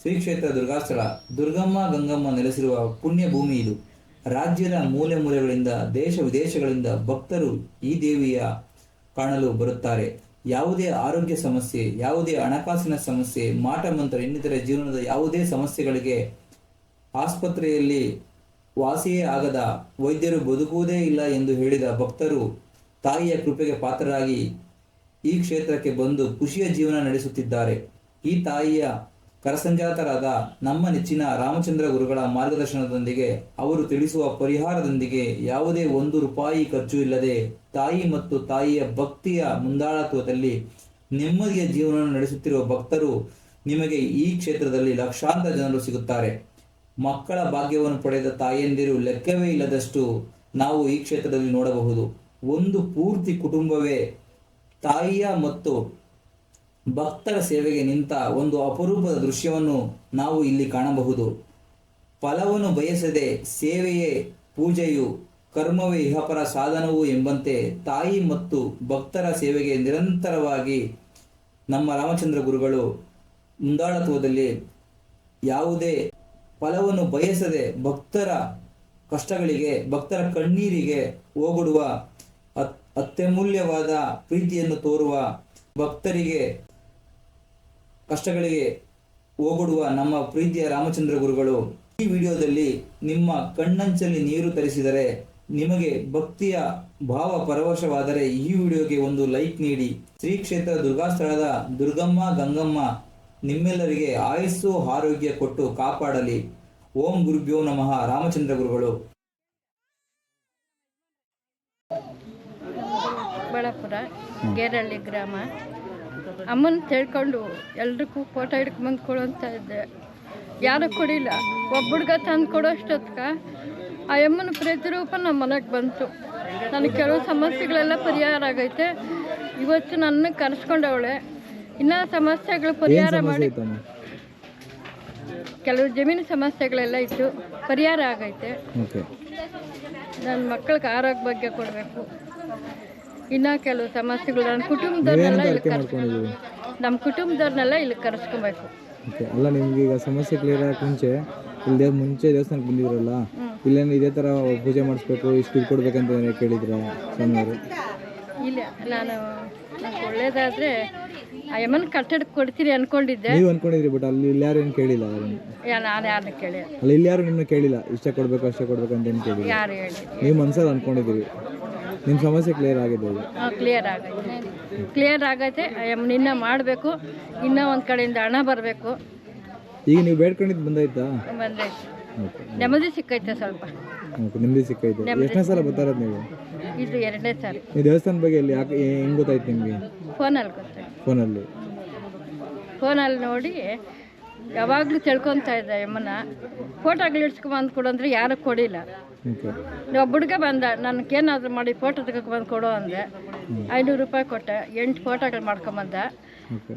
ಶ್ರೀ ಕ್ಷೇತ್ರ ದುರ್ಗಾಸ್ಥಳ, ದುರ್ಗಮ್ಮ ಗಂಗಮ್ಮ ನೆಲೆಸಿರುವ ಪುಣ್ಯ ಭೂಮಿ ಇದು. ರಾಜ್ಯದ ಮೂಲೆ ಮೂಲೆಗಳಿಂದ ದೇಶ ವಿದೇಶಗಳಿಂದ ಭಕ್ತರು ಈ ದೇವಿಯ ಕಾಣಲು ಬರುತ್ತಾರೆ. ಯಾವುದೇ ಆರೋಗ್ಯ ಸಮಸ್ಯೆ, ಯಾವುದೇ ಹಣಕಾಸಿನ ಸಮಸ್ಯೆ, ಮಾಟ ಮಂತ್ರ, ಇನ್ನಿತರ ಜೀವನದ ಯಾವುದೇ ಸಮಸ್ಯೆಗಳಿಗೆ ಆಸ್ಪತ್ರೆಯಲ್ಲಿ ವಾಸಿಯೇ ಆಗದ ವೈದ್ಯರು ಬದುಕುವುದೇ ಇಲ್ಲ ಎಂದು ಹೇಳಿದ ಭಕ್ತರು ತಾಯಿಯ ಕೃಪೆಗೆ ಪಾತ್ರರಾಗಿ ಈ ಕ್ಷೇತ್ರಕ್ಕೆ ಬಂದು ಖುಷಿಯ ಜೀವನ ನಡೆಸುತ್ತಿದ್ದಾರೆ. ಈ ತಾಯಿಯ ಕರಸಂಜಾತರಾದ ನಮ್ಮ ನೆಚ್ಚಿನ ರಾಮಚಂದ್ರ ಗುರುಗಳ ಮಾರ್ಗದರ್ಶನದೊಂದಿಗೆ ಅವರು ತಿಳಿಸುವ ಪರಿಹಾರದೊಂದಿಗೆ ಯಾವುದೇ ಒಂದು ರೂಪಾಯಿ ಖರ್ಚು ಇಲ್ಲದೆ ತಾಯಿ ಮತ್ತು ತಾಯಿಯ ಭಕ್ತಿಯ ಮುಂದಾಳತ್ವದಲ್ಲಿ ನೆಮ್ಮದಿಯ ಜೀವನ ನಡೆಸುತ್ತಿರುವ ಭಕ್ತರು ನಿಮಗೆ ಈ ಕ್ಷೇತ್ರದಲ್ಲಿ ಲಕ್ಷಾಂತರ ಜನರು ಸಿಗುತ್ತಾರೆ. ಮಕ್ಕಳ ಭಾಗ್ಯವನ್ನು ಪಡೆದ ತಾಯಂದಿರು ಲೆಕ್ಕವೇ ಇಲ್ಲದಷ್ಟು ನಾವು ಈ ಕ್ಷೇತ್ರದಲ್ಲಿ ನೋಡಬಹುದು. ಒಂದು ಪೂರ್ತಿ ಕುಟುಂಬವೇ ತಾಯಿಯ ಮತ್ತು ಭಕ್ತರ ಸೇವೆಗೆ ನಿಂತ ಒಂದು ಅಪರೂಪದ ದೃಶ್ಯವನ್ನು ನಾವು ಇಲ್ಲಿ ಕಾಣಬಹುದು. ಫಲವನ್ನು ಬಯಸದೆ ಸೇವೆಯೇ ಪೂಜೆಯು ಕರ್ಮವೇ ಇಹಪರ ಸಾಧನವು ಎಂಬಂತೆ ತಾಯಿ ಮತ್ತು ಭಕ್ತರ ಸೇವೆಗೆ ನಿರಂತರವಾಗಿ ನಮ್ಮ ರಾಮಚಂದ್ರ ಗುರುಗಳು ಮುಂದಾಳತ್ವದಲ್ಲಿ ಯಾವುದೇ ಫಲವನ್ನು ಬಯಸದೆ ಭಕ್ತರ ಕಷ್ಟಗಳಿಗೆ, ಭಕ್ತರ ಕಣ್ಣೀರಿಗೆ ಹೋಗುಡುವ ಅತ್ ಅತ್ಯಮೂಲ್ಯವಾದ ಪ್ರೀತಿಯನ್ನು ತೋರುವ ಭಕ್ತರಿಗೆ ಕಷ್ಟಗಳಿಗೆ ಹೋಗೊಡುವ ನಮ್ಮ ಪ್ರೀತಿಯ ರಾಮಚಂದ್ರ ಗುರುಗಳು, ಈ ವಿಡಿಯೋದಲ್ಲಿ ನಿಮ್ಮ ಕಣ್ಣಂಚಲ್ಲಿ ನೀರು ತರಿಸಿದರೆ, ನಿಮಗೆ ಭಕ್ತಿಯ ಭಾವ ಪರವಶವಾದರೆ ಈ ವಿಡಿಯೋಗೆ ಒಂದು ಲೈಕ್ ನೀಡಿ. ಶ್ರೀ ಕ್ಷೇತ್ರ ದುರ್ಗಾಸ್ಥಳದ ದುರ್ಗಮ್ಮ ಗಂಗಮ್ಮ ನಿಮ್ಮೆಲ್ಲರಿಗೆ ಆಯಸ್ಸು ಆರೋಗ್ಯ ಕೊಟ್ಟು ಕಾಪಾಡಲಿ. ಓಂ ಗುರುಭ್ಯೋ ನಮಃ ರಾಮಚಂದ್ರ ಗುರುಗಳು. ಬಳಪುರ ಗೇರಳ್ಳಿ ಗ್ರಾಮ. ಅಮ್ಮನ ತಿಳ್ಕೊಂಡು ಎಲ್ರಿಗೂ ಫೋಟೋ ಹಿಡ್ಕೊಂಬಂದು ಕೊಡು ಅಂತ ಇದ್ದೆ. ಯಾರು ಕೊಡಿಲ್ಲ. ಒಬ್ಬ ಹುಡ್ಗ ತಂದು ಕೊಡೋ ಅಷ್ಟೊತ್ಕ ಆ ಅಮ್ಮನ ಪ್ರತಿರೂಪ ನಮ್ಮ ಮನೆಗೆ ಬಂತು. ನನಗೆ ಕೆಲವು ಸಮಸ್ಯೆಗಳೆಲ್ಲ ಪರಿಹಾರ ಆಗೈತೆ. ಇವತ್ತು ನನ್ನ ಕರೆಸ್ಕೊಂಡವಳೆ. ಇನ್ನೂ ಸಮಸ್ಯೆಗಳು ಪರಿಹಾರ ಮಾಡಿ ಕೆಲವು ಜಮೀನು ಸಮಸ್ಯೆಗಳೆಲ್ಲ ಇತ್ತು. ಪರಿಹಾರ ಆಗೈತೆ. ನನ್ನ ಮಕ್ಕಳಿಗೆ ಆರೋಗ್ಯ ಬಗ್ಗೆ ಕೊಡಬೇಕು. ಇನ್ನೂ ಕೆಲವು ಸಮಸ್ಯೆಗಳು ನನ್ನ ಕುಟುಂಬದವ್ರನ್ನೆಲ್ಲ ಇಲ್ಲಿ ಕರ್ಸ್ ಮಾಡ್ಕೊಂಡಿದ್ದೀವಿ ನಮ್ಮ ಕುಟುಂಬದವ್ರನ್ನೆಲ್ಲ ಇಲ್ಲಿ ಕರೆಸ್ಕೊಬೇಕು. ಓಕೆ ಅಲ್ಲ ನಿಮ್ಗೆ ಈಗ ಸಮಸ್ಯೆ ಕ್ಲಿಯರ್ ಆಗಕ್ಕೆ ಮುಂಚೆ ಇಲ್ಲಿ ಮುಂಚೆ ದೇವಸ್ಥಾನಕ್ಕೆ ಬಂದಿದ್ರಲ್ಲ ಇಲ್ಲೇನು ಇದೇ ಥರ ಪೂಜೆ ಮಾಡಿಸ್ಬೇಕು ಇಷ್ಟು ಇದು ಕೊಡ್ಬೇಕಂತ ಕೇಳಿದ್ರೆ ಸಣ್ಣವರು ಸ್ವಾಮಿಯವರು? ಇಲ್ಲ ನಾನು ಒಳ್ಳೇದಾದ್ರೆ ಒಳ್ಳೇದಾದರೆ ಆ ಯಮನ್ ಕಟ್ಟಡ ಕೊಡ್ತೀರಿ ಅನ್ಕೊಂಡಿದ್ದೆ. ನೀವು ಅನ್ಕೊಂಡಿದ್ರಿ ಬಟ್ ಅಲ್ಲಿ ಇಲ್ಲಿ ಯಾರು ಏನು ಕೇಳಿಲ್ಲ ಯಾರು ಯಾ- ನಾನು ಯಾರನ್ನ ಕೇಳಿ ಅಲ್ಲಿ ಇಲ್ಲಿ ಯಾರು ನಿಮ್ಮನ್ನ ಕೇಳಿಲ್ಲ ಇಷ್ಟೇ ಕೊಡಬೇಕು ಅಷ್ಟೇ ಕೊಡ್ಬೇಕು ಅಂತ ಏನು ಕೇಳಿಲ್ಲ? ಯಾರು ಹೇಳಿ ನೀವು ಮನ್ಸಲ್ಲಿ ಅನ್ಕೊಂಡಿದ್ದೀರಿ. ನಿಮ್ಮ ಸಮಸ್ಯೆ ಕ್ಲಿಯರ್ ಆಗಿದೆ ಈಗ? ಕ್ಲಿಯರ್ ಆಗೈತೆ. ಕ್ಲಿಯರ್ ಆಗೈತೆ. ಇನ್ನೂ ಮಾಡಬೇಕು. ಇನ್ನೂ ಒಂದು ಕಡೆಯಿಂದ ಹಣ ಬರಬೇಕು. ಈಗ ನೀವು ಬೇಡ್ಕೊಂಡಿದ್ದು ಬಂದೈತಾ ಬಂದೈತೆ ನೆಮ್ಮದಿ ಸಿಕ್ಕೈತೆ ಸ್ವಲ್ಪ. ಓಕೆ ನಿಮ್ಮದು ಸಿಕ್ಕೈತೆ. ಎಷ್ಟನೇ ಸಲ ಬರ್ತಾರದು ನೀವು? ಇದು ಎರಡನೇ ಸಾರಿ ನೀವು ದೇವಸ್ಥಾನ ಬಗ್ಗೆ ಎಲ್ಲಿ ಯಾಕೆ ಹೆಂಗೆ ಗೊತ್ತಾಯ್ತು ನಿಮಗೆ? ಫೋನಲ್ಲಿ ಗೊತ್ತಾಯ್ತು. ಫೋನಲ್ಲಿ. ಫೋನಲ್ಲಿ ನೋಡಿ ಯಾವಾಗಲೂ ತಿಳ್ಕೊತಾ ಇದ್ದೆ ಯಮ್ಮನ ಫೋಟೋಗಳು ಇಡ್ಸ್ಕೊಂಬಂದು ಕೊಡಂದ್ರೆ ಯಾರೂ ಕೊಡಿಲ್ಲ. ಒಬ್ಬ ಹುಡುಗ ಬಂದ ನನಗೇನಾದರೂ ಮಾಡಿ ಫೋಟೋ ತೆಗೆದುಕೊಂಡು ಕೊಡು ಅಂದೆ. ಐನೂರು ರೂಪಾಯಿ ಕೊಟ್ಟೆ ಎಂಟು ಫೋಟೋಗಳು ಮಾಡ್ಕೊಂಬಂದ.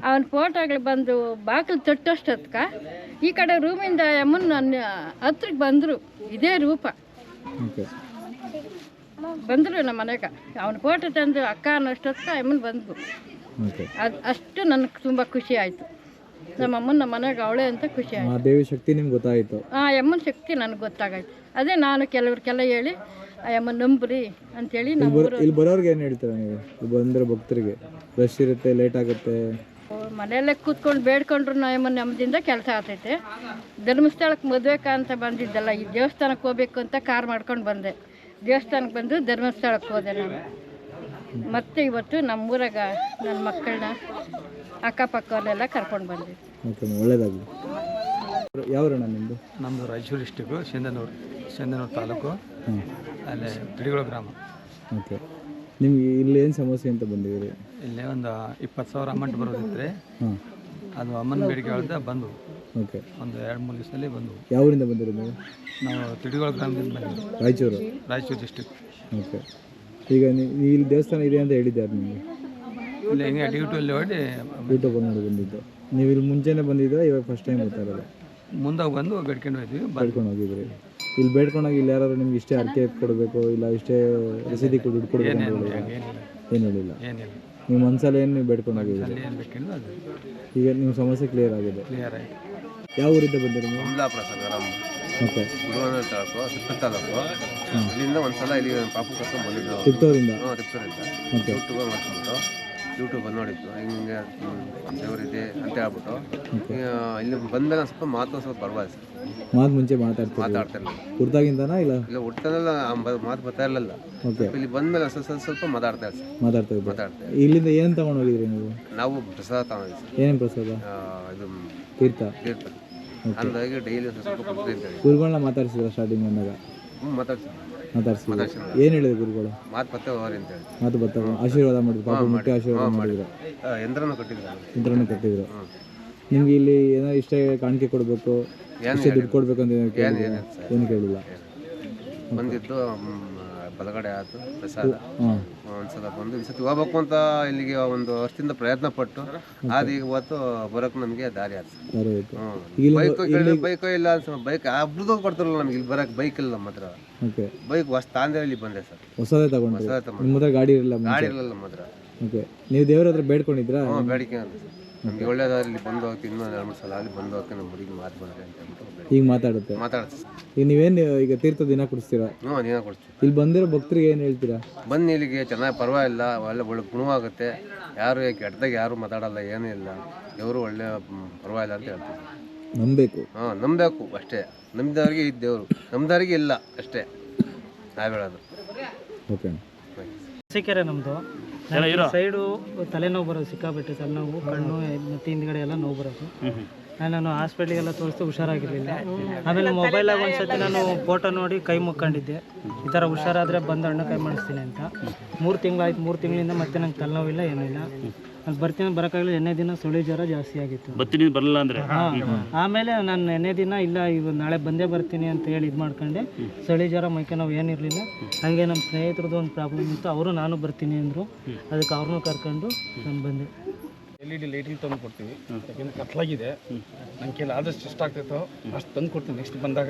ಅವನ ಫೋಟೋಗಳು ಬಂದು ಬಾಗಿಲು ತೊಟ್ಟಷ್ಟೊತ್ಕ ಈ ಕಡೆ ರೂಮಿಂದ ಯಮ್ಮನ ನನ್ನ ಹತ್ರಕ್ಕೆ ಬಂದರು ಇದೇ ರೂಪ. ಬಂದರು ನಮ್ಮ ಮನೆಗೆ. ಅವನ ಫೋಟೋ ತಂದು ಅಕ್ಕ ಅನ್ನೋಷ್ಟೊತ್ಕ ಯಮ್ಮನ ಬಂದು ಅದು ಅಷ್ಟು ನನಗೆ ತುಂಬ ಖುಷಿ ಆಯಿತು. ನಮ್ಮ ಅಮ್ಮನ ನಮ್ಮ ಮನೆಗೆ ಅವಳೆ ಅಂತ ಖುಷಿ ಆಯ್ತು. ದೇವಿ ಶಕ್ತಿ ನಿಮ್ಗೆ ಗೊತ್ತಾಯಿತು. ಆ ಯಮ್ಮನ ಶಕ್ತಿ ನನಗೆ ಗೊತ್ತಾಗೈತೆ. ಅದೇ ನಾನು ಕೆಲವ್ರಿಗೆಲ್ಲ ಹೇಳಿ ಆ ಯಮ್ಮನ ನಂಬ್ರಿ ಅಂತೇಳಿ ನಮ್ಮ ಊರು ಇಲ್ಲಿ ಬರೋರ್ಗೆ ಏನು ಹೇಳ್ತೀರಾ ನೀವು? ಇಲ್ಲಿ ಬಂದರೆ ಭಕ್ತರಿಗೆ. ರಶ್ ಇರುತ್ತೆ ಲೇಟ್ ಆಗುತ್ತೆ. ಮನೆಯಲ್ಲೇ ಕೂತ್ಕೊಂಡು ಬೇಡ್ಕೊಂಡ್ರು ನಾವು ನಮ್ಮದಿಂದ ಕೆಲಸ ಆಗ್ತೈತೆ. ಧರ್ಮಸ್ಥಳಕ್ಕೆ ಮದುವೆಕ ಅಂತ ಬಂದಿದ್ದಲ್ಲ ಈ ದೇವಸ್ಥಾನಕ್ಕೆ ಹೋಗ್ಬೇಕು ಅಂತ ಕಾರ್ ಮಾಡ್ಕೊಂಡು ಬಂದೆ. ದೇವಸ್ಥಾನಕ್ಕೆ ಬಂದು ಧರ್ಮಸ್ಥಳಕ್ಕೆ ಹೋದೆ ನಾನು. ಮತ್ತೆ ಇವತ್ತು ನಮ್ಮೂರಾಗ ನನ್ನ ಮಕ್ಕಳನ್ನ ಅಕ್ಕಪಕ್ಕವನ್ನೆಲ್ಲ ಕರ್ಕೊಂಡು ಬಂದಿದ್ದೆ ಓಕೆ ಒಳ್ಳೇದಾಗಲಿ. ಯಾವ್ರಣ್ಣ ನಿಮ್ಮದು ನಮ್ಮದು ರಾಯಚೂರು ಡಿಸ್ಟಿಕ್ಕು ಸಿಂಧನೂರು ಸಿಂಧನೂರು ತಾಲೂಕು. ಅಲ್ಲೇ ತಿಡಿಗಳು ಗ್ರಾಮ. ಓಕೆ. ನಿಮ್ಗೆ ಇಲ್ಲಿ ಏನು ಸಮಸ್ಯೆ ಅಂತ ಬಂದಿದ್ದೀರಿ? ಇಲ್ಲೇ ಒಂದು ಇಪ್ಪತ್ತು ಸಾವಿರ ಅಮೌಂಟ್ ಬರೋದಿದ್ರೆ ಹಾಂ ಅದು ಅಮ್ಮನ ಬೇಡಿಕೆ ಹೇಳಿದ್ರೆ ಬಂದು ಓಕೆ. ಒಂದು ಎರಡು ಮೂರು ದಿವಸದಲ್ಲಿ ಬಂದು ಯಾವರಿಂದ ಬಂದಿರೋದು ನೀವು? ನಾವು ತಿಳಿಗಳ ಗ್ರಾಮದಿಂದ ಬಂದಿದ್ದೀವಿ ರಾಯಚೂರು. Raichur district okay. ಈಗ ನೀವು ಇಲ್ಲಿ ದೇವಸ್ಥಾನ ಇದೆ ಅಂತ ಹೇಳಿದ್ದಾರೆ ನಿಮಗೆ. ಇಲ್ಲಿ ಹಿಂಗೆ ಡ್ಯೂಟಿಯಲ್ಲಿ ಹೊಡಿ ಯೂಟ್ಯೂಬ್ ನೋಡಿ ಬಂದಿದ್ದು. ನೀವು ಇಲ್ಲಿ ಮುಂಚೆನೇ ಬಂದಿದ್ದೀರಾ? ಇವಾಗ ಫಸ್ಟ್ ಟೈಮ್ ಬರ್ತಾ ಇರೋದು? ಮುಂದೆ ಬಂದು ಬೇಡ್ಕೊಂಡು ಹೋಯ್ತೀವಿ ಬಂದು ಬೇಡ್ಕೊಂಡು ಹೋಗಿದ್ರಿ ಇಲ್ಲಿ ಬೇಡ್ಕೊಂಡಾಗ ಇಲ್ಲಿ ಯಾರಾದ್ರು ನಿಮ್ಗೆ ಇಷ್ಟೇ ಅರ್ಕೆ ಕೊಡಬೇಕು ಇಲ್ಲ ಇಷ್ಟೇ ರಸೀದಿ ಕೊಡ್ಬೇಕು ದುಡ್ಡು ಕೊಡಬೇಕು ಅಂತ ಹೇಳಿಲ್ಲ ಏನಿಲ್ಲ. ಏನು ಹೇಳಿಲ್ಲ? ಏನಿಲ್ಲ. ನೀವು ಮನ್ಸಲ್ಲಿ ಏನು ನೀವು ಬೇಡ್ಕೊಂಡು ಹೋಗಿದ್ದೀರಿ? ಏನು ಬೇಕಿಲ್ಲ ಅದು. ಈಗ ನಿಮ್ಮ ಸಮಸ್ಯೆ ಕ್ಲಿಯರ್ ಆಗಿದೆ. ಕ್ಲಿಯರ್ ಆಯಿತು. ಯಾವ ಊರಿಂದ ಬಂದಿರೋ ನೀವು? ಪ್ರಸಾದ ಸರ್ ಗ್ರಾಮ ಓಕೆ. ತಾಲೂಕು ತಾಲೂಕು. ಇಲ್ಲಿಂದ ಒಂದ್ಸಲ ಇಲ್ಲಿ ಪಾಪ ಕರ್ಕೊಂಡು ಬಂದಿದ್ದು ತಿಪ್ಪೂರಿಂದ ಓಕೆ. ಯೂಟ್ಯೂಬ್ ಬಂದು ನೋಡಿದ್ದು. ಹಿಂಗೆ ದೇವರಿದೆ ಅಂತ ಹೇಳ್ಬಿಟ್ಟು. ಈಗ ಇಲ್ಲಿ ಬಂದಾಗ ಸ್ವಲ್ಪ ಮಾತು ಸ್ವಲ್ಪ ಪರವಾಗಿಲ್ಲ ಸರ್. ಮಾತು ಮುಂಚೆ ಮಾತಾಡ್ತೀರಿ ಮಾತಾಡ್ತಾ ಇಲ್ಲ? ಕುರ್ತಾಗಿಂದನಾ ಇಲ್ಲ ಇಲ್ಲ ಒಟ್ಟನಲ್ಲ ಮಾತು ಬರ್ತಾ ಇರಲಿಲ್ಲ. ಓಕೆ. ಇಲ್ಲಿ ಬಂದ್ಮೇಲೆ ಸ್ವಲ್ಪ ಸ್ವಲ್ಪ ಸ್ವಲ್ಪ ಮಾತಾಡ್ತಾ ಇಲ್ಲ ಸರ್. ಮಾತಾಡ್ತಾ ಮಾತಾಡ್ತಾ ಇಲ್ಲಿಂದ ಏನು ತಗೊಂಡು ಹೋಗಿದ್ರಿ ನೀವು? ನಾವು ಪ್ರಸಾದ ತಗೊಂಡಿದ್ವಿ ಸರ್. ಏನೇನು ಪ್ರಸಾದ? ಆ, ಇದು ತೀರ್ಥ. ತೀರ್ಥ. ಡೈಲಿ ಸ್ವಲ್ಪ ಹೇಳಿ. ಗುರುಗಳನ್ನ ಮಾತಾಡ್ಸಿದ್ರ ಸ್ಟಾರ್ಟಿಂಗ್ ಬಂದಾಗ? ಹ್ಞೂ ಮಾತಾಡ್ಸಿ ಏನು ಹೇಳಿದ್ರು ಗುರುಗಳು? ಮಾತು ಮತ್ತೆ ಹೋಗ್ರಿ ಅಂತ ಹೇಳಿ. ಮಾತು ಬರ್ತಾವ ಆಶೀರ್ವಾದ ಮಾಡಿದ್ರು ಪಾಪ ಮುಟ್ಟಿ ಆಶೀರ್ವಾದ ಮಾಡಿದ್ರು. ಯಂತ್ರನ ಕಟ್ಟಿದ್ರು. ಇಂದ್ರನೂ ಕಟ್ಟಿದ್ರು. ನಿಮ್ಗೆ ಇಲ್ಲಿ ಏನೋ ಇಷ್ಟ ಕಾಣಿಕೆ ಕೊಡಬೇಕು? ಇಷ್ಟ ದುಡ್ಡು ಕೊಡ್ಬೇಕು ಅಂತ ಏನೋ ಏನು ಕೇಳಿಲ್ಲ. ಬಂದಿದ್ದು ಬಲಗಡೆ ಆಯ್ತು ಪ್ರಸಾದ. ಒಂದ್ಸಲ ಬಂದು ಈ ಸತಿ ಹೋಗ್ಬೇಕು ಅಂತ ಇಲ್ಲಿಗೆ ಒಂದು ವರ್ಷದಿಂದ ಪ್ರಯತ್ನ ಪಟ್ಟು ಆದ ಈಗ ಇವತ್ತು ಬರೋಕೆ ನಮಗೆ ದಾರಿ ಆಯ್ತು. ಬೈಕ್ ಹ್ಞೂ ಬೈಕ್ ಬೈಕೋ ಇಲ್ಲ ಬೈಕ್ ಅಬ್ರದ್ದು ಕೊಡ್ತಾರಲ್ಲ ನಮ್ಗೆ ಇಲ್ಲಿ ಬರಕ್ಕೆ ಬೈಕ್ ಇಲ್ಲ ನಮ್ಮ ಹತ್ರ. ಬೈಕ್ ಹೊಸ ತಾಂದ್ರೆ ಇಲ್ಲಿ ಬಂದೆ ಸರ್. ಹೊಸದೇ ತಗೊಂಡು ಗಾಡಿ ಇರಲಿಲ್ಲ ಗಾಡಿ ಇರಲಿಲ್ಲ ನಮ್ಮ ಹತ್ರ. ಓಕೆ ನೀವು ದೇವ್ರ ಹತ್ರ ಬೇಡ್ಕೊಂಡಿದ್ರಾ? ಬೇಡಿಕೆ ನಮ್ಗೆ ಒಳ್ಳೇದಾದ್ರೆ ಇಲ್ಲಿ ಬಂದು ಹೋಗ್ತೀನಿ ಇನ್ನೂ ಎರಡು ಮೂರು ಸಲ ಅಲ್ಲಿ ಬಂದು ಹೋಗ್ತೀನಿ ನಮ್ಮ ಹುಡುಗಿ ಮಾತು ಬಂದ್ರೆ ಅಂತ ಹೇಳ್ಬಿಟ್ಟು ಈಗ ಮಾತಾಡುತ್ತೆ? ಮಾತಾಡ್ತೀವಿ ಈಗ ನೀವೇನು ಈಗ ತೀರ್ಥ ದಿನ ಕುಡಿಸ್ತೀರಾ? ಹ್ಞೂ ದಿನ ಕೊಡ್ತೀವಿ ಇಲ್ಲಿ ಬಂದಿರೋ ಭಕ್ತರಿಗೆ ಏನು ಹೇಳ್ತೀರಾ? ಬಂದು ಇಲ್ಲಿಗೆ ಚೆನ್ನಾಗಿ ಪರವಾಗಿಲ್ಲ ಒಳ್ಳೆ ಒಳ್ಳೆ ಗುಣವಾಗುತ್ತೆ. ಯಾರು ಕೆಟ್ಟದಾಗ ಯಾರು ಮಾತಾಡಲ್ಲ ಏನೂ ಇಲ್ಲ. ದೇವರು ಒಳ್ಳೆ ಪರವಾಗಿಲ್ಲ ಅಂತ ಹೇಳ್ತೀವಿ ನಂಬಬೇಕು. ಹಾಂ ನಂಬಬೇಕು ಅಷ್ಟೇ. ನಂಬಿದವ್ರಿಗೆ ಇದು ದೇವರು. ನಂಬಿದವ್ರಿಗೆ ಇಲ್ಲ ಅಷ್ಟೇ. ನಾವು ಹೇಳೋದು. ಓಕೆ. ಸಿಕ್ಕರೆ ನಮ್ಮದು ಸೈಡು ತಲೆನೋವು ಬರೋದು ಸಿಕ್ಕಾಬಿಟ್ಟು ತಲೆನೋವು ಕಣ್ಣು ಮತ್ತೆ ಹಿಂದ್ಗಡೆ ಎಲ್ಲ ನೋವು ಬರೋದು. ನಾನು ಹಾಸ್ಪಿಟ್ಲಿಗೆಲ್ಲ ತೋರಿಸ್ತು ಹುಷಾರಾಗಿರಲಿಲ್ಲ. ಆಮೇಲೆ ಮೊಬೈಲಾಗ ಒಂದ್ಸತಿ ನಾನು ಫೋಟೋ ನೋಡಿ ಕೈ ಮುಕ್ಕೊಂಡಿದ್ದೆ. ಈ ಥರ ಹುಷಾರಾದರೆ ಬಂದು ಅಣ್ಣ ಕೈ ಮಾಡಿಸ್ತೀನಿ ಅಂತ. ಮೂರು ತಿಂಗಳಾಯ್ತು ಮೂರು ತಿಂಗಳಿಂದ ಮತ್ತೆ ನಂಗೆ ತಲೆನೋವಿಲ್ಲ ಏನಿಲ್ಲ ಇಲ್ಲ. ಅದು ಬರ್ತೀನಿ ಬರೋಕ್ಕಾಗಲಿಲ್ಲ ಎಣ್ಣೆ ದಿನ ಸುಳಿ ಜ್ವರ ಜಾಸ್ತಿ ಆಗಿತ್ತು. ಬರ್ತೀನಿ ಬರಲ್ಲ ಅಂದ್ರೆ? ಹಾಂ. ಆಮೇಲೆ ನಾನು ಎಣ್ಣೆ ದಿನ ಇಲ್ಲ ಇವ ನಾಳೆ ಬಂದೇ ಬರ್ತೀನಿ ಅಂತ ಹೇಳಿ ಇದು ಮಾಡ್ಕೊಂಡೆ. ಚಳಿ ಜ್ವರ ಮೈಕೆ ನಾವು ಏನಿರಲಿಲ್ಲ ಹಾಗೆ ನಮ್ಮ ಸ್ನೇಹಿತರದ್ದು ಒಂದು ಪ್ರಾಬ್ಲಮ್ ಇತ್ತು ಅವರು ನಾನು ಬರ್ತೀನಿ ಅಂದರು. ಅದಕ್ಕೆ ಅವ್ರನ್ನೂ ಕರ್ಕೊಂಡು ನಾನು ಬಂದೆ. ಎಲ್ ಇ ಡಿ ಲೈಟಿಂಗ್ ತಂದು ಕೊಡ್ತೀವಿ. ಯಾಕೆಂದ್ರೆ ಕತ್ಲಾಗಿದೆ. ನನ್ನ ಕೈಲಿ ಆದಷ್ಟು ಇಷ್ಟ ಆಗ್ತೈತೋ ಅಷ್ಟು ತಂದು ಕೊಡ್ತೀನಿ ನೆಕ್ಸ್ಟ್ ಬಂದಾಗ.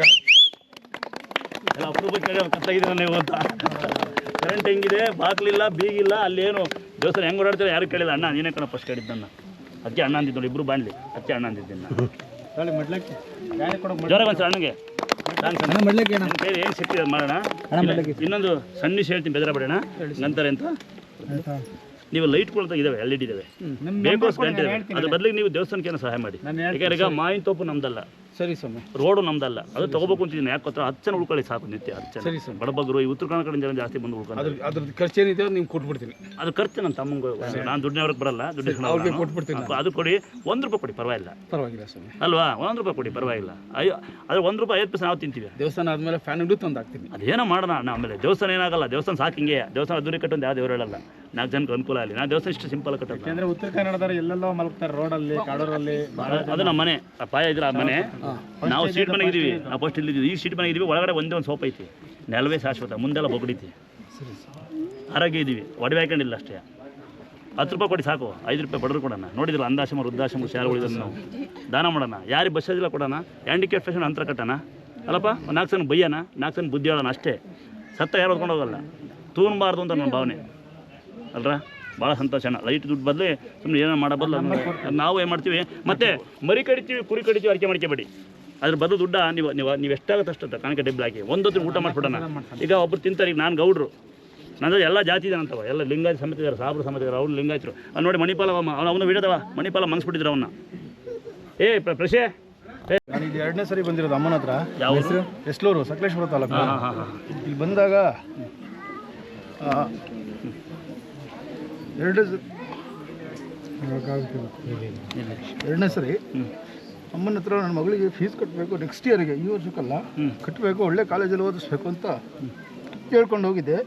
ಅಪರೂಪಕ್ಕೆ ನೀವು ಅಂತ. ಕರೆಂಟ್ ಹೆಂಗಿದೆ? ಬಾಗ್ಲಿಲ್ಲ ಬೀಗಿಲ್ಲ ಅಲ್ಲೇನು? ದೇವಸ್ಥಾನ ಹೆಂಗ್ ಓಡಾಡ್ತಾರೆ? ಯಾರು ಕೇಳಿಲ್ಲ. ಅಣ್ಣ ನೀನೇ ಕಣ ಫಸ್ಟ್ ಕೇಳಿದ್ದು ನನ್ನ ಅದಕ್ಕೆ ಅಣ್ಣ ಅಂದಿದ್ದು ನೋಡಿ ಇಬ್ರು ಬಾಣ್ಲಿ. ಅದಕ್ಕೆ ಅಣ್ಣ ಅಂದಿದ್ದೀನಿ ಜ್ವರ ಬಂತು ಅಣ್ಣಗೆ. ಅಣ್ಣ ಮಾಡ್ಲಿಕ್ಕೆ ಏನು ಸಿಕ್ಕಿದೆ ಮಾಡೋಣ? ಇನ್ನೊಂದು ಸಣ್ಣ ಹೇಳ್ತೀನಿ ಬೆದರಬೇಡಣ ನಂತರ ಅಂತ ನೀವು ಲೈಟ್ಗಳು ಇದಾವೆ ಎಲ್ ಡಿ ಇದಾವೆ. ಬೇಕು ಕರೆಂಟ್ ಇದಾವೆ. ಅದ್ರ ಬದಲಿಗೆ ನೀವು ದೇವಸ್ಥಾನಕ್ಕೆ ಸಹಾಯ ಮಾಡಿ. ಯಾಕಂದ್ರೆ ಈಗ ಮಾವಿನ ತೋಪು ನಮ್ದಲ್ಲ. ಸರಿ ಸ್ವಾಮಿ. ರೋಡು ನಮ್ದಲ್ಲ. ಅದು ತಗೋಬೇಕು ಅಂತಿದ್ದೀನಿ. ಯಾಕೆ ಗೊತ್ತಾ ಹತ್ತು ಜನ ಉಳ್ಕೊಳ್ಳಿ ಸಾಕು ನಿತ್ಯ ಹತ್ತು ಜನ. ಸರಿ ಸ್ವಾಮಿ. ಬಡಬಗ್ಗರು ಈ ಉತ್ತರ ಕನ್ನಡ ಕಡೆ ಜನ ಜಾಸ್ತಿ ಬಂದು ಉಳ್ಕೊಂಡು ಅದ್ರ ಖರ್ಚು ಖರ್ಚೇನಿದೆ ನೀವು ಕೊಟ್ಬಿಡ್ತೀನಿ. ಅದು ಖರ್ಚು ನನ್ನ ತಮ್ಮಂಗೆ ನಾನು ದುಡ್ಡಿನವ್ರಿಗೆ ಬರಲ್ಲ ದುಡ್ಡಿನ ಅವ್ರಿಗೆ ಕೊಟ್ಬಿಡ್ತೀನಿ ಅದು ಕೊಡಿ ಒಂದು ರೂಪಾಯಿ ಕೊಡಿ ಪರವಾಗಿಲ್ಲ. ಪರವಾಗಿಲ್ಲ ಸ್ವಾಮಿ. ಅಲ್ವಾ? ಒಂದು ರೂಪಾಯಿ ಕೊಡಿ ಪರವಾಗಿಲ್ಲ. ಅಯ್ಯೋ ಅದ್ರ ಒಂದು ರೂಪಾಯಿ ಐದು ಪೈಸೆ ನಾವು ತಿಂತೀವಿ. ದೇವಸ್ಥಾನ ಆದಮೇಲೆ ಹಿಡಿದು ತಂದು ಹಾಕ್ತೀನಿ ಅದೇನೋ ಮಾಡೋಣ ಅಣ್ಣ ಆಮೇಲೆ ದೇವಸ್ಥಾನ ಏನಾಗಲ್ಲ ದೇವಸ್ಥಾನ ಸಾಕಿಂಗೆ ಹಿಂಗೆ. ದೇವಸ್ಥಾನ ಅದ್ದೂರಿ ಕಟ್ಟೊಂದು ಯಾವ ದೇವರು ಹೇಳಲ್ಲ. ನಾಲ್ಕು ಜನಕ್ಕೆ ಅನುಕೂಲ ಆಗಲಿ. ನಾನು ದೇವಸ್ಥಾನ ಇಷ್ಟು ಸಿಂಪಲ್ ಕಟ್ಟೋದು. ಅಂದ್ರೆ ಉತ್ತರ ಕನ್ನಡದವ್ರು ಎಲ್ಲೆಲ್ಲೋ ಮಲಗ್ತಾರೆ ರೋಡಲ್ಲಿ ಕಾಡೂರಲ್ಲಿ ಅದು ನಮ್ಮ ಮನೆ. ಆ ಪಾಯ ಇದ್ರೆ ಆ ಮನೆ. ನಾವು ಸೀಟ್ ಮನೆಗೆ ಇದೀವಿ. ನಾವು ಫಸ್ಟ್ ಇಲ್ಲಿದ್ದೀವಿ. ಈ ಸೀಟ್ ಮನೆಗೆ ಇದೀವಿ. ಒಳಗಡೆ ಒಂದೇ ಒಂದು ಸೋಪ್ ಐತಿ. ನೆಲವೇ ಶಾಶ್ವತ. ಮುಂದೆಲ್ಲ ಬೊಗಡಿತಿ ಆರೋಗ್ಯ ಇದ್ದೀವಿ ಒಡವೆ ಹಾಕೊಂಡಿಲ್ಲ ಅಷ್ಟೇ. ಹತ್ತು ರೂಪಾಯಿ ಕೊಡಿ ಸಾಕು. ಐದು ರೂಪಾಯಿ ಬಡವರು ಕೊಡೋಣ. ನೋಡಿದ್ರಲ್ಲ ಅಂದಾಶ್ರಮ ವೃದ್ಧಾಶ್ರಮ ಶಾಲೆಗಳಿದ್ರೆ ನಾವು ದಾನ ಮಾಡೋಣ. ಯಾರಿಗೆ ಬಸ್ ಇಲ್ಲ ಕೊಡೋಣ. ಹ್ಯಾಂಡಿಕ್ಯಾಪ್ ಫೇಷನ್ ಅಂತರ ಕಟ್ಟೋಣ. ಅಲ್ಲಪ್ಪ ನಾಲ್ಕು ಸಣ್ಣ ಬೈಯೋಣ. ನಾಲ್ಕು ಸನ್ ಬುದ್ಧಿ ಹೇಳೋಣ ಅಷ್ಟೇ. ಸತ್ತ ಯಾರು ಹೊತ್ಕೊಂಡು ಹೋಗಲ್ಲ. ತೂನ್ಬಾರ್ದು ಅಂತ ನನ್ನ ಭಾವನೆ. ಅಲ್ರ? ಭಾಳ ಸಂತೋಷ. ಅಣ್ಣ ಲೈಟ್ ದುಡ್ಡು ಬದಲು ಸುಮ್ಮನೆ ಏನೋ ಮಾಡಬಲ್ಲ ಬದಲು ನಾವು ಏನು ಮಾಡ್ತೀವಿ? ಮತ್ತೆ ಮರಿ ಕಡಿತೀವಿ ಕುರಿ ಕಡಿತೀವಿ ಅರ್ಕೆ ಮಾಡ್ಕೋಬೇಡಿ. ಅದ್ರ ಬದಲು ದುಡ್ಡ ನೀವು ನೀವು ನೀವು ಎಷ್ಟಾಗುತ್ತೆ ಅಷ್ಟು ಕಾಣಿಕೆ ಡಬ್ಬಿ ಹಾಕಿ. ಒಂದೊತ್ತು ಊಟ ಮಾಡಿಬಿಡೋಣ. ಈಗ ಒಬ್ರು ತಿಂತಾರೆ ಈಗ ನಾನು ಗೌಡ್ರು. ನಂದ್ರೆ ಎಲ್ಲ ಜಾತಿ ಇದೆ ಅಂತವ. ಎಲ್ಲ ಲಿಂಗಾಯತ ಸಮೇತ ಇದ್ದಾರೆ ಸಾಬ್ರು ಸಮಿತಿ ಇದ್ದಾರೆ ಅವ್ರು ಲಿಂಗಾಯತರು. ಅವ್ನು ನೋಡಿ ಮಣಿಪಾಲ ಅವನು ಅವನು ವಿಡದವ ಮಣಿಪಾಲ ಮಂಗಿಸ್ಬಿಟ್ಟಿದ್ರು ಅವನ್ನ ಏ ಪ್ರ- ಪ್ರಶೆ. ನಾನು ಇದು ಎರಡನೇ ಸರಿ ಬಂದಿರೋದು ಅಮ್ಮನ ಹತ್ರ. ಯಾವ ಹೆಸರು? ಎಸ್ಲೂರು ಸಕಲೇಶ್ವರ ತಾಲೂಕು. ಹಾಂ ಹಾಂ ಹಾಂ ಇಲ್ಲಿ ಬಂದಾಗ ಆ, ಎರಡು ಎರಡನೇ ಸರಿ. ಅಮ್ಮನ ಹತ್ರ ನನ್ನ ಮಗಳಿಗೆ ಫೀಸ್ ಕಟ್ಟಬೇಕು ನೆಕ್ಸ್ಟ್ ಇಯರ್ಗೆ ಈ ವರ್ಷಕ್ಕಲ್ಲ ಕಟ್ಟಬೇಕು ಒಳ್ಳೆ ಕಾಲೇಜಲ್ಲಿ ಓದಿಸ್ಬೇಕು ಅಂತ ಕೇಳ್ಕೊಂಡು ಹೋಗಿದ್ದೆ.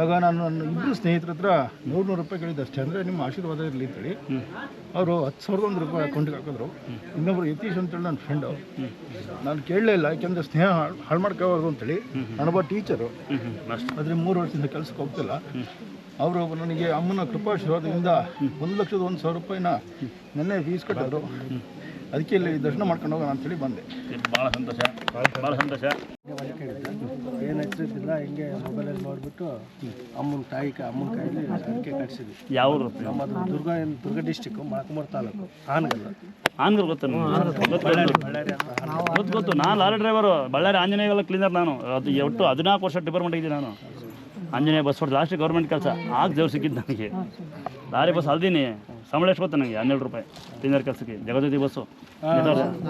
ಆಗ ನಾನು ನನ್ನ ಇಬ್ಬರು ಸ್ನೇಹಿತರ ಹತ್ರ ನೂರು ನೂರು ರೂಪಾಯಿ ಕೇಳಿದ್ದೆ ಅಷ್ಟೇ. ಅಂದರೆ ನಿಮ್ಮ ಆಶೀರ್ವಾದ ಇರಲಿ ಅಂತೇಳಿ. ಅವರು ಹತ್ತು ಸಾವಿರದ ಒಂದು ರೂಪಾಯಿ ಅಕೌಂಟಿಗೆ ಹಾಕಿದ್ರು. ಇನ್ನೊಬ್ರು ಯತೀಶ್ ಅಂತೇಳಿ ನನ್ನ ಫ್ರೆಂಡು ನಾನು ಕೇಳಲೇ ಇಲ್ಲ ಯಾಕೆಂದರೆ ಸ್ನೇಹ ಹಾಳು ಮಾಡ್ಕೋಬಾರ್ದು ಅಂತೇಳಿ. ನಾನೊಬ್ಬ ಟೀಚರು ಆದರೆ ಮೂರು ವರ್ಷದಿಂದ ಕೆಲಸಕ್ಕೆ ಹೋಗ್ತಿಲ್ಲ. ಅವರು ನನಗೆ ಅಮ್ಮನ ಕೃಪಾಶೀರ್ವಾದದಿಂದ ಒಂದು ಲಕ್ಷದ ಒಂದು ಸಾವಿರ ರೂಪಾಯಿನ ನೆನ್ನೆ ಫೀಸ್ ಕಟ್ಟಿದ್ರು. ಅದಕ್ಕೆ ಇಲ್ಲಿ ದರ್ಶನ ಮಾಡ್ಕೊಂಡು ಹೋಗೋಣ ಅಂತೇಳಿ ಬಂದೆ. ಭಾಳ ಸಂತೋಷ. ಭಾಳ ಸಂತೋಷ. ಎಚ್ಚರಿದ್ದಿಲ್ಲ ಹಿಂಗೆ ಮೊಬೈಲಲ್ಲಿ ನೋಡಿಬಿಟ್ಟು ಅಮ್ಮನ ತಾಯಿ ಅಮ್ಮನ ಕೈಯಲ್ಲಿ ಅಡಿಕೆ ಕಟ್ಸಿದ್ವಿ. ಯಾವ ನಮ್ಮದು ದುರ್ಗ ದುರ್ಗ ಡಿಸ್ಟಿಕ್ಕು ಮಳಕಮೂರು ತಾಲೂಕು. ಆನಗಲ್ಲ. ಆನ್ಗರ್ ಗೊತ್ತ ಗೊತ್ತು ಗೊತ್ತು. ನಾನು ಲಾರಿ ಡ್ರೈವರು ಬಳ್ಳಾರಿ ಆಂಜನೇಯಲ್ಲ ಕ್ಲೀನರ್ ನಾನು. ಅದು ಒಟ್ಟು ಹದಿನಾಲ್ಕು ವರ್ಷ ಡಿಪಾರ್ಟ್ಮೆಂಟ್ ಇದ್ದೀನಿ ನಾನು. ಆಂಜನೇಯ ಬಸ್ ಹೊಡೆದು ಲಾಸ್ಟ್ ಗೌರ್ಮೆಂಟ್ ಕೆಲಸ. ಆಗ ದೇವ್ರು ಸಿಕ್ಕಿದ್ದು ನನಗೆ ಲಾರಿ ಬಸ್ ಅಲ್ದೀನಿ. ಸಂಬಳ ಎಷ್ಟು ಗೊತ್ತಾ ನನಗೆ ಹನ್ನೆರಡು ರೂಪಾಯಿ. ಕ್ಲೀನರ್ ಕೆಲಸಕ್ಕೆ. ಜಗಜ್ಯೋತಿ ಬಸ್ಸು.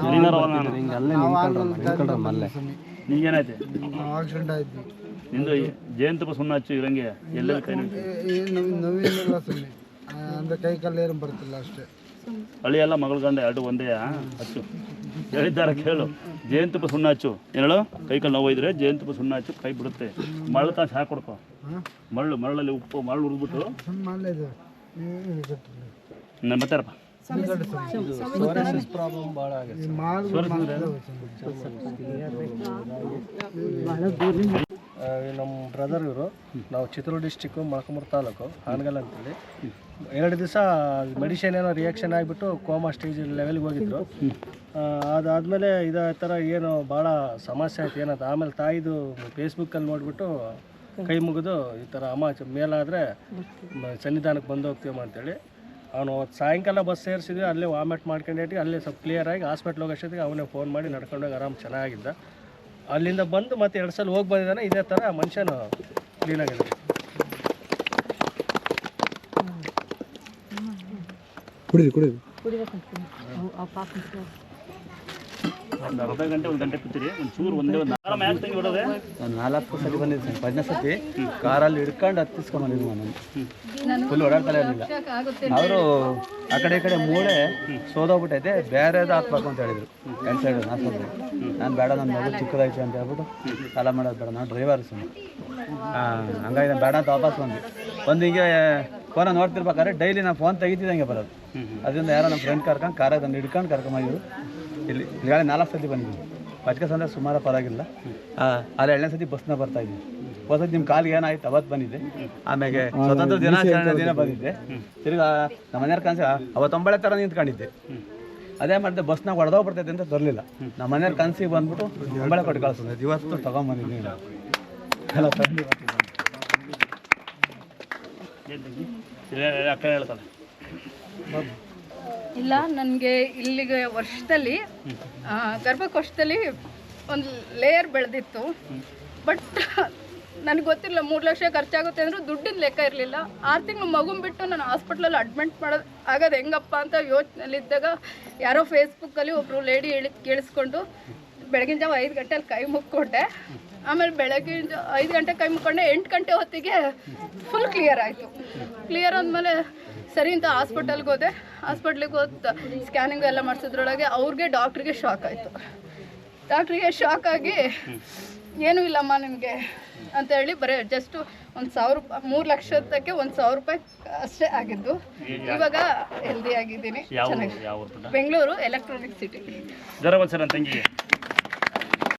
ಕ್ಲೀನರ್ ಅವ ನಾನು ನಿಂಗೇನಾಯ್ತು ನಿಂದು ಜಯಂತ ಬಸ್ ಸುಣ್ಣ ಹಚ್ಚು ಇರಂಗೆ ಎಲ್ಲ ಕೈ? ನೋವಿಲ್ಲ ಅಂದರೆ ಕೈ ಕಾಲು ಏನು ಬರ್ತಿಲ್ಲ ಅಷ್ಟೇ. ಹಳ್ಳಿ ಎಲ್ಲ ಮಗಳು ಗಂಡ ಎರಡು ಒಂದೇ ಹಚ್ಚು. ಹೇಳಿದ್ದಾರೆ ಕೇಳು. ಜಯಂತಪ್ಪ ಸುಣ್ಣಾಚು. ಹಚ್ಚು ಹೇಳು ಕೈ ಕಾಲು ನೋವು ಇದ್ರೆ ಜಯಂತಪ್ಪ ಸುಣ್ಣ ಕೈ ಬಿಡುತ್ತೆ. ಮರಳು ತಾಸು ಹಾಕಿ ಕೊಡ್ಕೊ. ಮರಳು, ಮರಳಲ್ಲಿ ಉಪ್ಪು, ಮರಳು ಇದು ನಾನು ಬರ್ತಾರಪ್ಪ ನಮ್ಮ ಬ್ರದರ್ ಇವರು. ನಾವು ಚಿತ್ರದುರ್ಗ ಡಿಸ್ಟಿಕ್ಕು ಮೊಳಕಮೂರು ತಾಲೂಕು, ಹಾನಗಲ್ ಅಂತೇಳಿ. ಎರಡು ದಿವಸ ಮೆಡಿಸಿನ್ ಏನೋ ರಿಯಾಕ್ಷನ್ ಆಗಿಬಿಟ್ಟು ಕೋಮಾ ಸ್ಟೇಜ್ ಲೆವೆಲ್ಗೆ ಹೋಗಿದ್ರು. ಅದಾದಮೇಲೆ ಇದೇ ಥರ ಏನು ಭಾಳ ಸಮಸ್ಯೆ ಆಯ್ತು, ಏನಂತ. ಆಮೇಲೆ ತಾಯಿದು ಫೇಸ್ಬುಕ್ಕಲ್ಲಿ ನೋಡಿಬಿಟ್ಟು ಕೈ ಮುಗಿದು ಈ ಥರ ಅಮ್ಮ ಮೇಲಾದರೆ ಸನ್ನಿಧಾನಕ್ಕೆ ಬಂದು ಹೋಗ್ತೀವಮ್ಮ ಅಂತೇಳಿ. ಅವನು ಅವತ್ತು ಸಾಯಂಕಾಲ ಬಸ್ ಸೇರಿಸಿದ್ವಿ, ಅಲ್ಲೇ ವಾಮಿಟ್ ಮಾಡ್ಕೊಂಡೇಟಿ ಅಲ್ಲೇ ಸ್ವಲ್ಪ ಕ್ಲಿಯರ್ ಆಗಿ ಹಾಸ್ಪಿಟ್ಲ್ ಹೋಗೋಷ್ಟೊತ್ತಿಗೆ ಅವನೇ ಫೋನ್ ಮಾಡಿ ನಡ್ಕೊಂಡೋಗಿ ಆರಾಮ್ ಚೆನ್ನಾಗಿದ್ದ. ಅಲ್ಲಿಂದ ಬಂದು ಮತ್ತೆ ಎರಡು ಸಲ ಹೋಗಿ ಬಂದಿದ್ದಾನೆ, ಇದೇ ಥರ ಮನುಷ್ಯನು ಕ್ಲೀನಾಗಿದೆ ಕುಡೀರಿ ಕುಡಿದ್ರಿ ಒಂದು ಅರ್ಧ ಗಂಟೆ ಒಂದು ಗಂಟೆ ಕೂತೀರಿ. ಒಂದು ಚೂರು ಒಂದೇ ಒಂದು ಆರಾಮ ಯಾಕೆ ತಂಗಿ ಬಿಡೋದೆ ನಾನು ನಾಲ್ಕು ಸತಿ ಬಂದಿದ್ದೆ ಸರ್. ಪದ್ನ ಸತಿ ಕಾರಲ್ಲಿ ಹಿಡ್ಕೊಂಡು ಹತ್ತಿಸ್ಕೊಂಡು ಬಂದಿದ್ದೆ ನಾನು. ಫುಲ್ ಓಡಾಡ್ತಾನೆ ಇರಲಿಲ್ಲ. ಅವರು ಆ ಕಡೆ ಈ ಕಡೆ ಮೂಳೆ ಸೋದೋಗ್ಬಿಟ್ಟೈತೆ. ಬೇರೆದು ಹಾಕ್ಬೇಕು ಅಂತ ಹೇಳಿದ್ರು. ಎರಡು ಸೈಡ್ ಆಸ್ಪತ್ರೆ ನಾನು ಬೇಡ ನನ್ನ ಮಗು ಚಿಕ್ಕದಾಯ್ತು ಅಂತ ಹೇಳ್ಬಿಟ್ಟು ಸಾಲ ಮಾಡೋದು ಬೇಡ. ನಾನು ಡ್ರೈವರ್ ಸುಮ್ಮನೆ ಹಂಗಾಗಿ ನಾನು ಬೇಡ ಅಂತ ವಾಪಸ್ ಬಂದ್ವಿ ಒಂದು ಹಿಂಗೆ ಫೋನ ನೋಡ್ತಿರ್ಬೇಕಾದ್ರೆ ಡೈಲಿ ನಾನು ಫೋನ್ ತೆಗಿತಿದ್ದಂಗೆ ಬರೋದು. ಅದರಿಂದ ಯಾರೋ ನಮ್ಮ ಫ್ರೆಂಡ್ ಕರ್ಕೊಂಡು ಕಾರಾಗ ತಂದು ಹಿಡ್ಕೊಂಡು ಕರ್ಕೊಂಬಂದಿದ್ರು ಇಲ್ಲಿ ಈಗಾಗಲೇ ನಾಲ್ಕು ಸತಿ ಬಂದಿದ್ದೀವಿ ಪಚ್ಕಸ್ ಅಂದರೆ ಸುಮಾರು ಪರವಾಗಿಲ್ಲ. ಅಲ್ಲಿ ಎರಡನೇ ಸತಿ ಬಸ್ನ ಬರ್ತಾ ಇದ್ದೀನಿ. ಹೊಸದು ನಿಮ್ಮ ಕಾಲಿಗೆ ಏನಾಯ್ತು? ಅವತ್ತು ಬಂದಿದ್ದೆ. ಆಮೇಲೆ ಸ್ವತಂತ್ರ ದಿನಾಚರಣೆ ದಿನ ಬಂದಿದ್ದೆ. ತಿರ್ಗಾ ನಮ್ಮ ಮನೆಯವ್ರ ಕನಸ ಅವತ್ತೊಂಬಳೆ ಥರ ನಿಂತ್ಕೊಂಡಿದ್ದೆ. ಅದೇ ಮಾಡಿದೆ ಬಸ್ನಾಗ ಹೊಡೆದೋಗ್ಬಿಡ್ತೈತೆ ಅಂತ ತರಲಿಲ್ಲ ನಮ್ಮ ಮನೆಯವ್ರ ಕನಸಿಗೆ ಬಂದ್ಬಿಟ್ಟು ಒಂಬಳೆ ಕೊಟ್ಟು ಕಳಿಸ್ತದೆ ಇವತ್ತು ತೊಗೊಂಬಂದಿದ್ದೀನಿ. ಎಲ್ಲ ಇಲ್ಲ, ನನಗೆ ಇಲ್ಲಿಗೆ ವರ್ಷದಲ್ಲಿ ಗರ್ಭಕೋಶದಲ್ಲಿ ಒಂದು ಲೇಯರ್ ಬೆಳೆದಿತ್ತು. ಬಟ್ ನನಗೆ ಗೊತ್ತಿಲ್ಲ ಮೂರು ಲಕ್ಷ ಖರ್ಚಾಗುತ್ತೆ ಅಂದರೂ ದುಡ್ಡಿನ ಲೆಕ್ಕ ಇರಲಿಲ್ಲ. ಆರು ತಿಂಗಳು ಮಗುನ್ ಬಿಟ್ಟು ನಾನು ಹಾಸ್ಪಿಟ್ಲಲ್ಲಿ ಅಡ್ಮಿಟ್ ಮಾಡೋದು ಆಗೋದು ಹೆಂಗಪ್ಪ ಅಂತ ಯೋಚನೆಯಲ್ಲಿದ್ದಾಗ ಯಾರೋ ಫೇಸ್ಬುಕ್ಕಲ್ಲಿ ಒಬ್ಬರು ಲೇಡಿ ಹೇಳಿ ಕೇಳಿಸ್ಕೊಂಡು ಬೆಳಗಿನ ಜಾವ ಐದು ಗಂಟೆಯಲ್ಲಿ ಕೈ ಮುಕ್ಕೊಂಡೆ ಆಮೇಲೆ ಬೆಳಗ್ಗೆ ಐದು ಗಂಟೆ ಕೈ ಮುಕ್ಕೊಂಡೆ ಎಂಟು ಗಂಟೆ ಹೊತ್ತಿಗೆ ಫುಲ್ ಕ್ಲಿಯರ್ ಆಯಿತು. ಕ್ಲಿಯರ್ ಆದಮೇಲೆ ಸರಿ ಅಂತ ಹಾಸ್ಪಿಟಲ್ಗೆ ಹೋದೆ. ಹಾಸ್ಪಿಟ್ಲಿಗೆ ಹೋದ ಸ್ಕ್ಯಾನಿಂಗ್ ಎಲ್ಲ ಮಾಡಿಸಿದ್ರೊಳಗೆ ಅವ್ರಿಗೆ ಡಾಕ್ಟ್ರಿಗೆ ಶಾಕ್ ಆಯಿತು. ಡಾಕ್ಟ್ರಿಗೆ ಶಾಕ್ ಆಗಿ ಏನೂ ಇಲ್ಲಮ್ಮ ನಿಮಗೆ ಅಂತ ಹೇಳಿ ಬರೀ ಜಸ್ಟ್ ಒಂದು ಸಾವಿರ ರೂಪಾಯಿ ಮೂರು ಲಕ್ಷಕ್ಕೆ ಒಂದು ಸಾವಿರ ರೂಪಾಯಿ ಅಷ್ಟೇ ಆಗಿದ್ದು. ಇವಾಗ ಹೆಲ್ದಿ ಆಗಿದ್ದೀನಿ? Bengaluru electronic city